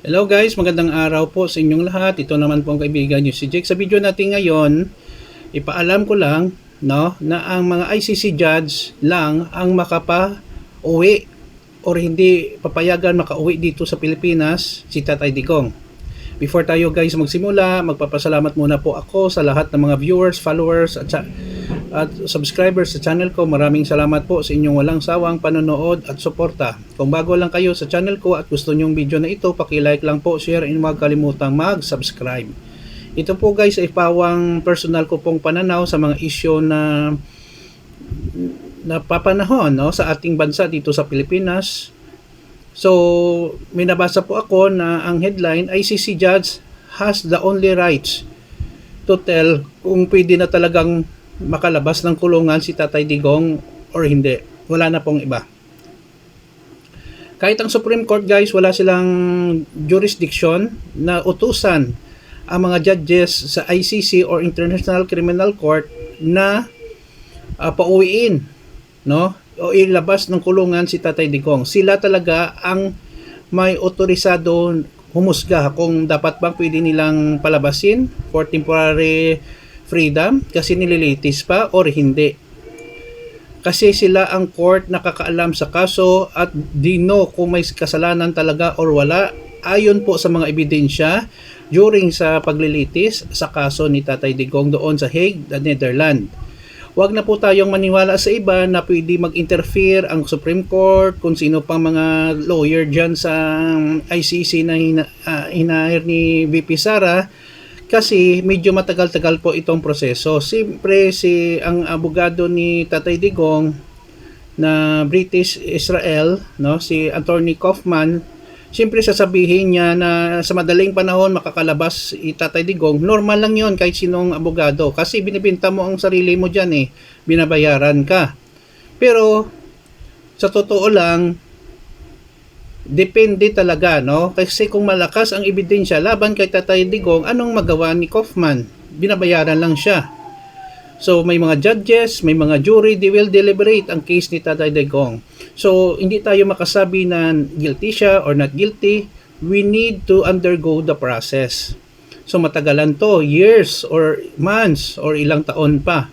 Hello guys, magandang araw po sa inyong lahat. Ito naman po ang kaibigan nyo si Jake. Sa video natin ngayon, ipaalam ko lang no, na ang mga ICC judge lang ang makapa-uwi or hindi papayagan makauwi dito sa Pilipinas si Tatay Digong. Before tayo guys magsimula, magpapasalamat muna po ako sa lahat ng mga viewers, followers at, sa- at subscribers sa channel ko. Maraming salamat po sa inyong walang sawang panonood at suporta. Kung bago lang kayo sa channel ko at gusto nyong video na ito, paki-like lang po, share and huwag kalimutang mag-subscribe. Ito po guys ay pawang personal ko pong pananaw sa mga issue na napapanahon no, sa ating bansa dito sa Pilipinas. So, may nabasa po ako na ang headline, ICC judge has the only rights to tell kung pwede na talagang makalabas ng kulungan si Tatay Digong or hindi. Wala na pong iba. Kahit ang Supreme Court guys, wala silang jurisdiction na utusan ang mga judges sa ICC or International Criminal Court na uh, pauwiin no o ilabas ng kulungan si Tatay Digong. Sila talaga ang may otorisado humusga kung dapat bang pwede nilang palabasin for temporary freedom kasi nililitis pa or hindi. Kasi sila ang court nakakaalam sa kaso at di know kung may kasalanan talaga or wala ayon po sa mga ebidensya during sa paglilitis sa kaso ni Tatay Digong doon sa Hague, the Netherlands. Huwag na po tayong maniwala sa iba na pwede mag-interfere ang Supreme Court, kung sino pang mga lawyer dyan sa ICC na hina, uh, hinahir ni VP Sara kasi medyo matagal-tagal po itong proseso. Siyempre si ang abogado ni Tatay Digong na British Israel, no, si Attorney Kaufman, Siyempre sasabihin niya na sa madaling panahon makakalabas itatay digong, normal lang yon kahit sinong abogado. Kasi binibinta mo ang sarili mo dyan eh, binabayaran ka. Pero sa totoo lang, depende talaga, no? Kasi kung malakas ang ebidensya laban kay Tatay Digong, anong magawa ni Kaufman? Binabayaran lang siya. So may mga judges, may mga jury, they will deliberate ang case ni Tatay Digong. So hindi tayo makasabi na guilty siya or not guilty. We need to undergo the process. So matagalan to, years or months or ilang taon pa.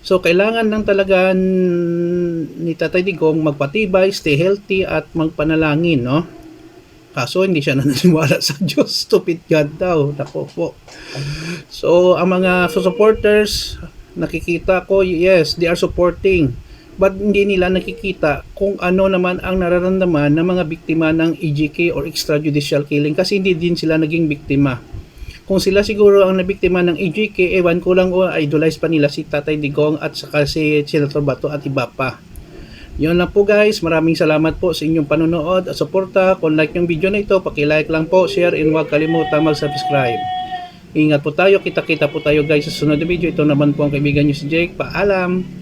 So kailangan lang talaga ni Tatay Digong magpatibay, stay healthy at magpanalangin, no? Kaso hindi siya naniniwala sa Diyos. Stupid God daw. Nako po. So ang mga supporters, nakikita ko, yes, they are supporting. But hindi nila nakikita kung ano naman ang nararamdaman ng mga biktima ng EJK or extrajudicial killing kasi hindi din sila naging biktima. Kung sila siguro ang nabiktima ng EJK, ewan ko lang o idolize pa nila si Tatay Digong at saka si Senator Bato at iba pa. Yun lang po guys, maraming salamat po sa inyong panonood at suporta. Kung like yung video na ito, paki-like lang po, share, and huwag kalimutan mag-subscribe. Ingat po tayo, kita-kita po tayo guys sa sunod na video. Ito naman po ang kaibigan nyo si Jake. Paalam!